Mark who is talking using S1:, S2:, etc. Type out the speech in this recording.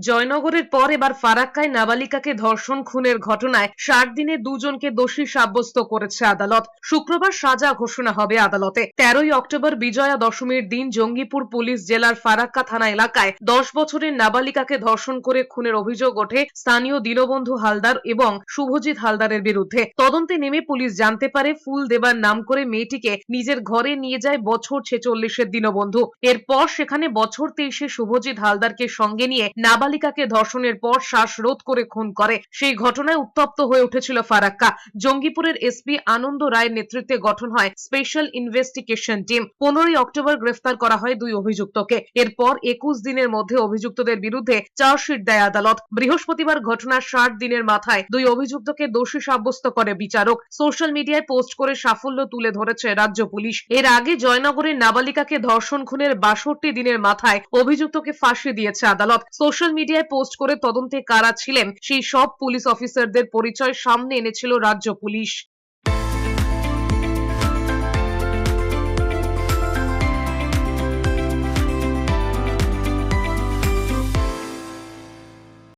S1: জয়নগরের পর এবার ফারাক্কায় নাবালিকাকে ধর্ষণ, খুনের ঘটনায় ষাট দিনে দুজনকে দোষী সাব্যস্ত করেছে আদালত। শুক্রবার সাজা ঘোষণা হবে আদালতে। তেরোই অক্টোবর বিজয়া দশমীর দিন জঙ্গিপুর পুলিশ জেলার ফারাক্কা থানা এলাকায় দশ বছরের নাবালিকাকে ধর্ষণ করে খুনের অভিযোগ ওঠে স্থানীয় দীনবন্ধু হালদার এবং শুভজিৎ হালদারের বিরুদ্ধে। তদন্তে নেমে পুলিশ জানতে পারে, ফুল দেবার নাম করে মেয়েটিকে নিজের ঘরে নিয়ে যায় বছর ছেচল্লিশের দীনবন্ধু। এরপর সেখানে বছর তেইশে শুভজিৎ হালদারকে সঙ্গে নিয়ে নাবালিকাকে ধর্ষণের পর শ্বাসরোধ করে খুন করে। সেই ঘটনায় উত্তপ্ত হয়ে উঠেছিল ফারাক্কা। জঙ্গিপুরের এসপি আনন্দ রায়ের নেতৃত্বে গঠন হয় স্পেশাল ইনভেস্টিগেশন টিম। পনেরোই অক্টোবর গ্রেফতার করা হয় দুই অভিযুক্তকে। এরপর একুশ দিনের মধ্যে অভিযুক্তদের বিরুদ্ধে চার্জশিট দেয় আদালত। বৃহস্পতিবার ঘটনার ষাট দিনের মাথায় দুই অভিযুক্তকে দোষী সাব্যস্ত করে বিচারক। সোশ্যাল মিডিয়ায় পোস্ট করে সাফল্য তুলে ধরেছে রাজ্য পুলিশ। এর আগে জয়নগরের নাবালিকাকে ধর্ষণ খুনের বাষট্টি দিনের মাথায় অভিযুক্তকে ফাঁসি দিয়েছে আদালত। সোশ্যাল মিডিয়ায় পোস্ট করে তদন্তে কারা ছিলেন, সেই সব পুলিশ অফিসারদের পরিচয় সামনে এনেছিল রাজ্য পুলিশ।